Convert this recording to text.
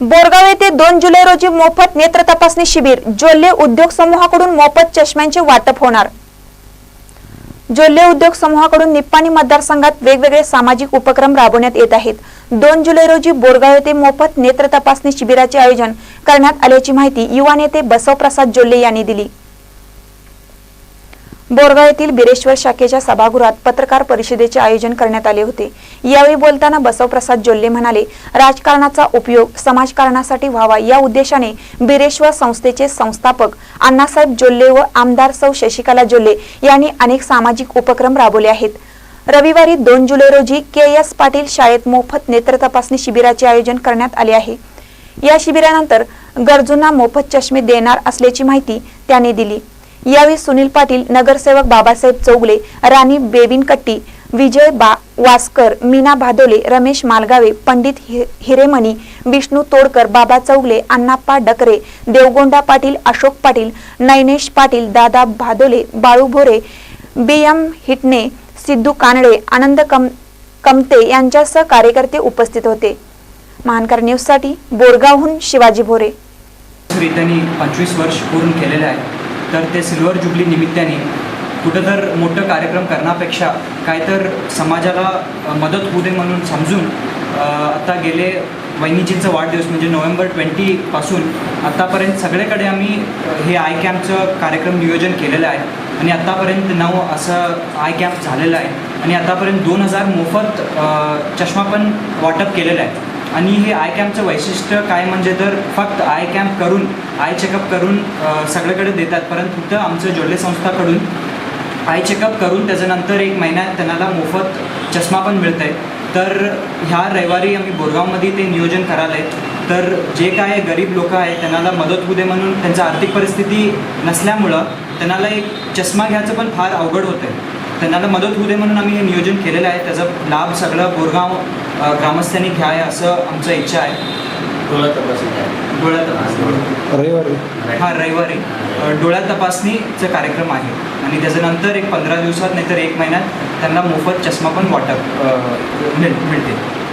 बोरगाव येथे दोन जुलै रोजी मोफत नेत्र तपासणी शिबिर जोल्ले उद्योग समूहाकडून मोफत चष्म्यांचे वाटप होणार. जोल्ले उद्योग समूहाकडून निप्पाणी मतदारसंघात वेगवेगळे सामाजिक उपक्रम राबवण्यात येत आहेत. दोन जुलै रोजी बोरगाव येथे मोफत नेत्र तपासणी शिबिराचे आयोजन करण्यात आल्याची माहिती युवा नेते बसवप्रसाद जोल्ले यांनी दिली. बोरगाव येथील बिरेश्वर शाखेच्या सभागृहात पत्रकार परिषदेचे आयोजन करण्यात आले होते. यावेळी बोलताना बसवप्रसाद जोल्ले म्हणाले राजकारणाचा उपयोग समाजकारणासाठी व्हावा या उद्देशाने बिरेश्वर संस्थेचे संस्थापक अण्णासाहेब जोल्ले व आमदार सौ शशिकला जोल्ले यांनी अनेक सामाजिक उपक्रम राबवले आहेत. रविवारी दोन जुलै रोजी के एस पाटील शाळेत मोफत नेत्र तपासणी शिबिराचे आयोजन करण्यात आले आहे. या शिबिरानंतर गरजूंना मोफत चष्मे देणार असल्याची माहिती त्यांनी दिली. यावेळी सुनील पाटील नगरसेवक बाबासाहेब चौगले राणी बेबिनकट्टी विजय बा वास्कर मीना भादोले रमेश मालगावे पंडित हिरेमणी विष्णू तोडकर बाबा चौगले अण्णाप्पा डकरे देवगोंडा पाटील अशोक पाटील नैनेश पाटील दादा भादोले बाळू भोरे बी एम हिटणे सिद्धू कानडे आनंद कम कमते यांच्यासह कार्यकर्ते उपस्थित होते. महानकर न्यूजसाठी बोरगावहून शिवाजी भोरे. त्यांनी पंचवीस वर्ष पूर्ण केलेलं आहे. तर ते सिल्वर जुबली निमित्ताने कुठं तर मोठं कार्यक्रम करण्यापेक्षा काय तर समाजाला मदत होऊ दे म्हणून समजून आता गेले वहिनीजींचा वाढदिवस म्हणजे नोव्हेंबर ट्वेंटीपासून आत्तापर्यंत सगळीकडे आम्ही हे आय कॅम्पचं कार्यक्रम नियोजन केलेलं आहे. आणि आत्तापर्यंत नऊ असं आय कॅम्प झालेलं आहे. आणि आतापर्यंत दोन हजार मोफत चष्मा पण वाटप केलेलं आहे. आणि हे आय कॅम्पचं वैशिष्ट्य काय म्हणजे तर फक्त आय कॅम्प करून आय चेकअप करून सगळ्याकडे सगळीकडे देतात. परंतु इथं आमचं जोडले संस्थाकडून आय चेकअप करून त्याच्यानंतर एक महिन्यात त्यांना मोफत चष्मा पण मिळत आहे तर ह्या रविवारी आम्ही बोरगावमध्ये ते नियोजन करायला आहे तर जे काय गरीब लोक आहेत त्यांना मदत होऊ दे म्हणून त्यांची आर्थिक परिस्थिती नसल्यामुळं त्यांना एक चष्मा घ्यायचं पण फार अवघड होतं त्यांना मदत होऊ दे म्हणून आम्ही हे नियोजन केलेलं आहे. त्याचा लाभ सगळं बोरगाव ग्रामस्थांनी घ्याय असं आमचं इच्छा आहे. डोळा तपासून घ्या. डोळ्या तपासणी रविवारी. हा रविवारी. अ, डोळ्या तपासणीचा कार्यक्रम आहे. आणि त्याच्यानंतर एक पंधरा दिवसात नाहीतर एक महिन्यात त्यांना मोफत चष्मा पण वाटप मिळते